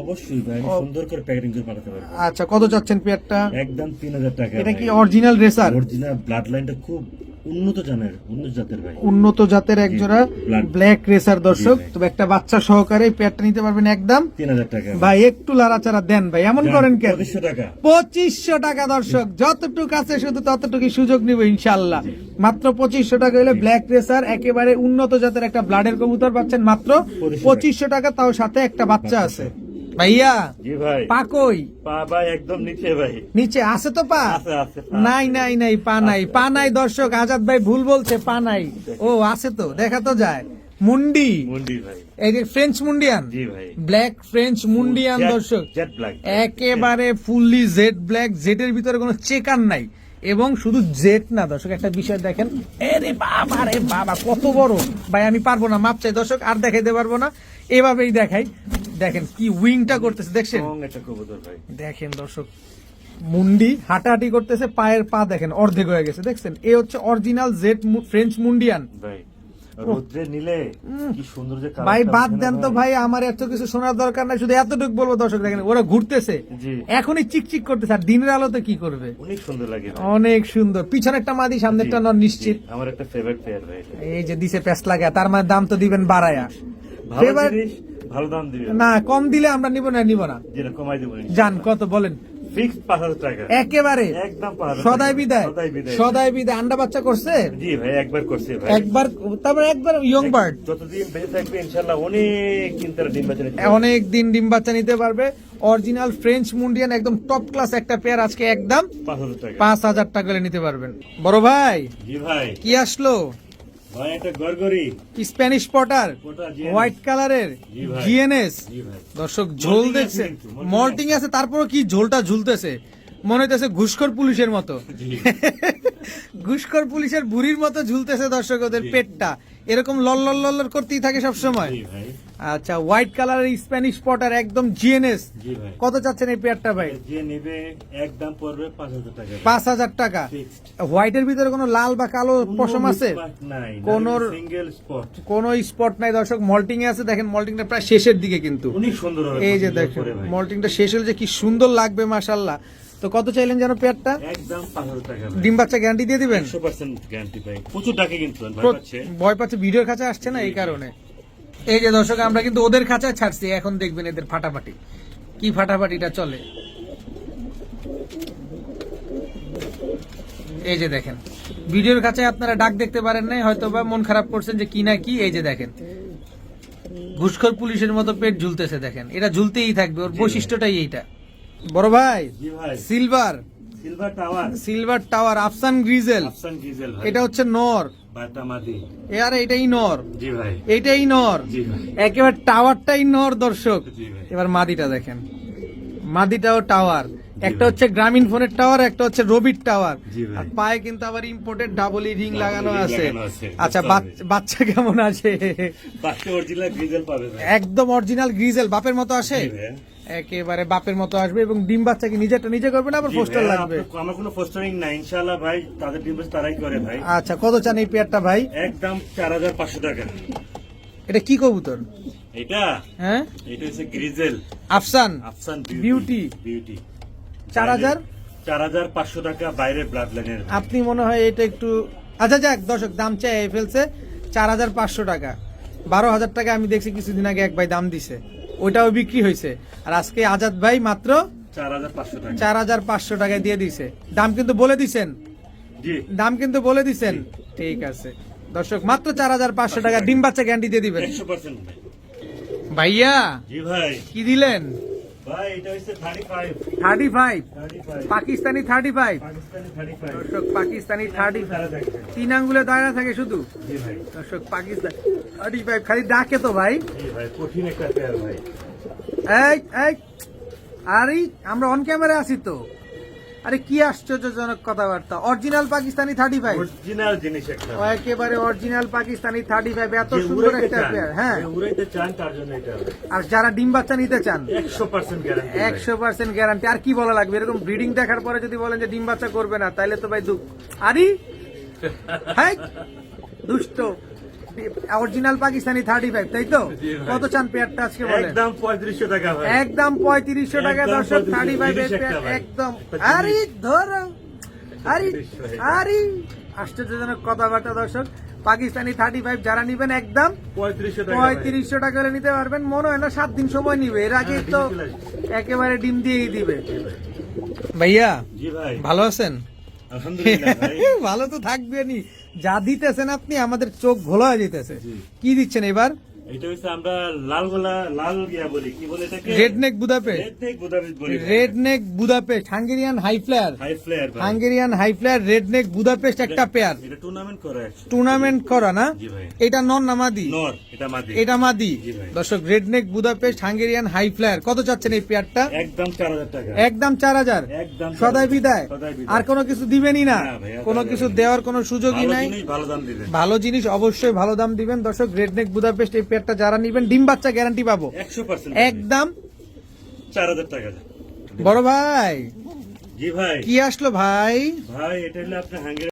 অবশ্যই ভাই আমি সুন্দর করে প্যাকেটিং করে পাঠাতে পারব। আচ্ছা কত চাচ্ছেন পেয়ারটা? একদম তিন হাজার টাকা এটা কি অরিজিনাল রেসার অরিজিনাল ব্লাড লাইনটা খুব উন্নত জানের উন্নত জাতের ভাই। উন্নত জাতের এক জোড়া ব্ল্যাক রেসার দর্শক। তবে একটা বাচ্চা সহকারে পেয়ারটা নিতে পারবেন একদম। তিন হাজার টাকা ভাই। একটু লাড়াচাড়া দেন ভাই। এমন করেন কেন? পঁচিশশো টাকা। পঁচিশশো টাকা দর্শক। যতটুকু আছে শুধু ততটুকু সুযোগ নিব ইনশাল্লাহ। মাত্র পঁচিশশো টাকা হলে ব্ল্যাক রেসার একেবারে উন্নত জাতের একটা ব্লাডের কবুতর পাচ্ছেন মাত্র পঁচিশশো টাকা। তাও সাথে একটা বাচ্চা আছে। ভাইয়া জি ভাই। পাকই পা ভাই একদম নিচে ভাই। নিচে আছে তো পা? আছে আছে নাই নাই নাই পা নাই। পা নাই দর্শক আজাদ ভাই ভুল বলছে পা নাই। ও আছে তো দেখা তো যায়। মুন্ডি। মুন্ডি ভাই। এই যে ফ্রেঞ্চ মুন্ডিয়ান জি ভাই। ব্ল্যাক ফ্রেঞ্চ মুন্ডিয়ান দর্শক। জেট ব্ল্যাক একেবারে ফুললি জেড ব্ল্যাক জেটের ভিতরে কোনো চেকার নাই। এবং শুধু জেট না দর্শক একটা বিষয় দেখেন। আরে বাবা রে বাবা কত বড়। ভাই আমি পারব না মাপ চাই দর্শক আর দেখাইতে পারব না। এভাবেই দেখাই। দেখেন কি উইংটা করতেছে দেখছেন? দেখেন দর্শক মুন্ডি হাঁটাহাঁটি করতেছে পায়ের পা দেখেন অর্ধেক হয়ে গেছে দেখছেন? এ হচ্ছে অরিজিনাল জেড ফ্রেঞ্চ মুন্ডিয়ান। ভাই রোদ্রে নিলে কি সুন্দর যে ভাই বাদ দেন তো ভাই? আমার এত কিছু শোনার দরকার নাই শুধু এতটুকু বলব দর্শক দেখেন ওরা ঘুরতেছে। এখনই চিকচিক করতেছে আর দিনের আলোতে কি করবে? অনেক সুন্দর লাগে অনেক সুন্দর। পিছনেরটা মাদি সামনেরটা নন নিশ্চিত। আমার একটা ফেভারিট পেয়ার ভাই এই যে দিছে প্যাস লাগা তার মানে দাম তো দিবেন বাড়ায়া। ভালো দাম দিবে না কম দিলে আমরা নিব না নিব না। যেটা কমাই দেবো কত বলেন? ফিক্স পাঁচ হাজার টাকা। একেবারে। একদম সদাই বিদায়। সদাই বিদায়। আন্ডা বাচ্চা করছে? জি ভাই একবার করছে ভাই। একবার তারপরে একবার ইয়ং বার্ড যতদিন বেঁচে থাকবে ইনশাল্লাহ অনেক দিন তারা দিন বাঁচানো অনেক দিন ডিম বাচ্চা নিতে পারবে। অরিজিনাল ফ্রেঞ্চ মুন্ডিয়ান একদম টপ ক্লাস একটা পেয়ার আজকে একদম পাঁচ হাজার টাকা। নিতে পারবেন। বড় ভাই জি ভাই। কি আসলো? ভাই একটা গড়গড়ি। স্প্যানিশ পটার হোয়াইট কালারের জিএনএস। দর্শক ঝোল দেখছে মল্টিং আছে। তারপরে কি ঝোলটা ঝুলতেছে? মনে হইতেছে ঘুষখোর পুলিশের মতো। ঘুষখোর পুলিশের বুড়ির মতো ঝুলতেছে দর্শক ওদের পেটটা। এরকম লল লল লল করতেই থাকে সব সময় আচ্ছা হোয়াইট কালারের স্প্যানিশ পটার একদম জিএনএস কত চাচ্ছেন এই পেয়ারটা ভাই? যে নেবে একদম পড়বে পাঁচ হাজার টাকা পাঁচ হাজার টাকা। Fixed. হোয়াইটের ভিতরে কোনো লাল বা কালো পশম আছে? নাই কোনোর- সিঙ্গেল স্পট কোন স্পট নাই। দর্শক মল্টিং এ আছে। দেখেন মল্টিংটা প্রায় শেষের দিকে কিন্তু। অনেক সুন্দর হবে এই যে দেখেন ভাই। মল্টিংটা শেষ হলে যে কি সুন্দর লাগবে মাশাল্লাহ তো কত চাইলেন যেন পেয়ারটা একদম পাঁচ হাজার টাকা ডিম বাচ্চা গ্যারান্টি দিয়ে দিবেন? একশো পার্সেন্ট গ্যারান্টি পাই প্রচুর কিন্তু ভয় পাচ্ছে ভিডিওর কাছে আসছে না এই কারণে। এই যে দর্শক আমরা কিন্তু ওদের কাছে ছাড়ছি এখন দেখবেন এদের ফাটাফাটি। কি ফাটাফাটিটা চলে? এই যে দেখেন ভিডিওর কাছে আপনারা ডাক দেখতে পারেন নাই হয়তো বা মন খারাপ করছেন যে কি না কি এই যে দেখেন। ঘুষখোর পুলিশের মতো পেট ঝুলতেছে দেখেন। এটা ঝুলতেই থাকবে ওর বৈশিষ্ট্যটাই এইটা। বড় ভাই silver. Silver tower. Silver tower আফসান grizzle. এটা হচ্ছে নর। আর এটাই নর। জি ভাই। এইটাই নর। জি ভাই। একেবারে টাওয়ারটাই নর দর্শক। এবার মাদিটা দেখেন। মাদিটাও টাওয়ার। একটা হচ্ছে গ্রামীণ ফোনের টাওয়ার একটা হচ্ছে রবির টাওয়ার। আর পায়ে কিন্তু আবার ইম্পোর্টেড ডাবল রিং লাগানো আছে। আচ্ছা বাচ্চা কেমন আছে? একদম অরিজিনাল গ্রিজেল বাপের মতো আসে। একেবারে বাপের মতো আসবে এবং ডিম বাচ্চা কি নিজেরটা নিজে করবে না আবার পোস্টার লাগবে? আমার কোনো পোস্টারিং নাই ইনশাআল্লাহ ভাই তাদের ডিম্বাস তারাই করে ভাই। আচ্ছা কত চান এই পেয়ারটা ভাই? একদম চার হাজার পাঁচশো টাকা। এটা কি কবুতর? এটা? হ্যাঁ? এটা হচ্ছে গ্রিজেল। আফসান। আফসান Beauty। বিউটি চার হাজার? চার হাজার পাঁচশো টাকা বাইরে ব্লাড লাইনের আপনি মনে হয় এটা একটু আচ্ছা যাক দর্শক দাম চাই ফেলছে। চার হাজার পাঁচশো টাকা। বারো হাজার টাকা আমি দেখছি কিছুদিন আগে এক ভাই দাম দিছে। ওইটাও বিক্রি হয়েছে। আর আজকে আজাদ ভাই মাত্র চার হাজার পাঁচশো টাকায় দিয়ে দিছে। দাম কিন্তু বলে দিছেন। দাম কিন্তু বলে দিছেন। ঠিক আছে। দর্শক মাত্র চার হাজার পাঁচশো টাকা ডিম বাচ্চা গ্যান্ডি দিয়ে দিবেন। ভাইয়া কি দিলেন? Thirty five Pakistani thirty five Pakistani thirty five দর্শক পাকিস্তানি থার্টি তিন আঙ্গুলে দাঁড়া থাকে শুধু? দর্শক পাকিস্তান থার্টি ফাইভ খালি ডাকে তো ভাই। এই এই আরে আমরা অন ক্যামেরা আছি তো। আরে কি আশ্চর্যজনক কথাবার্তা। Original Pakistani thirty five original জিনিস একটা। একেবারে অরিজিনাল পাকিস্তানি থার্টি ফাইভ এত সুন্দর একটা পেয়ার হ্যাঁ। উড়াইতে চান তার জন্য এটা আর যারা ডিম বাচ্চা নিতে চান একশো পার্সেন্ট গ্যারান্টি একশো পার্সেন্ট গ্যারান্টি আর কি বলা লাগবে? এরকম ব্রিডিং দেখার পরে যদি বলেন যে ডিম বাচ্চা করবে না তাইলে তো ভাই দুঃখ। আরে হ্যাঁ? দুষ্ট। অরিজিনাল পাকিস্তানি থার্টি ফাইভ তাই তো? কত চান পেয়ারটা আজকে একদম পঁয়ত্রিশশো টাকা একদম পঁয়ত্রিশশো টাকা দর্শক থার্টি ফাইভ একদম। আরে। ধর আরে আরে। আশ্চর্যজনক কথাবার্তা দর্শক। পাকিস্তানি থার্টি ফাইভ যারা নিবেন একদম পঁয়ত্রিশশো টাকা করে নিতে পারবেন। মনে হয় না সাত দিন সময় নিবে। এর আগে হ্যাঁ, তো একেবারে ডিম দিয়েই দিবে। ভাইয়া ভালো আছেন? ভালো তো থাকবেনি যা দিতেছেন আপনি আমাদের চোখ ঘোলা হয়ে যেতেছে কি দিচ্ছেন এবার? এটা হচ্ছে আমরা লাল গোলা লাল গিয়া বলি কি বলে এটাকে? Red neck Budapest red Budapest বলি red Budapest Hungarian high flyer high flyer Hungarian high flyer red neck Budapest একটা পেয়ার এটা টুর্নামেন্ট করা টুর্নামেন্ট করা না? এটা নন নামাদি নর। এটা মাদি। দর্শক red neck Budapest Hungarian high flyer কত চাচ্ছেন এই পেয়ারটা একদম চার হাজার টাকা। একদম চার হাজার। সদাই বিদায়। আর কোনো কিছু দিবেনই না। কোনো কিছু দেওয়ার কোনো সুযোগই ভালো নাই। জিনিস ভালো জিনিস অবশ্যই ভালো দাম দিবেন। দর্শক রেডনেক বুদাপেস্ট এই পেয়ারটা যারা নিবেন ডিম বাচ্চা গ্যারান্টি পাবো। একশো পার্সেন্ট একদম। চার হাজার টাকা। বড় ভাই। কি আসলো ভাই? ভাই এটা হলো আপনার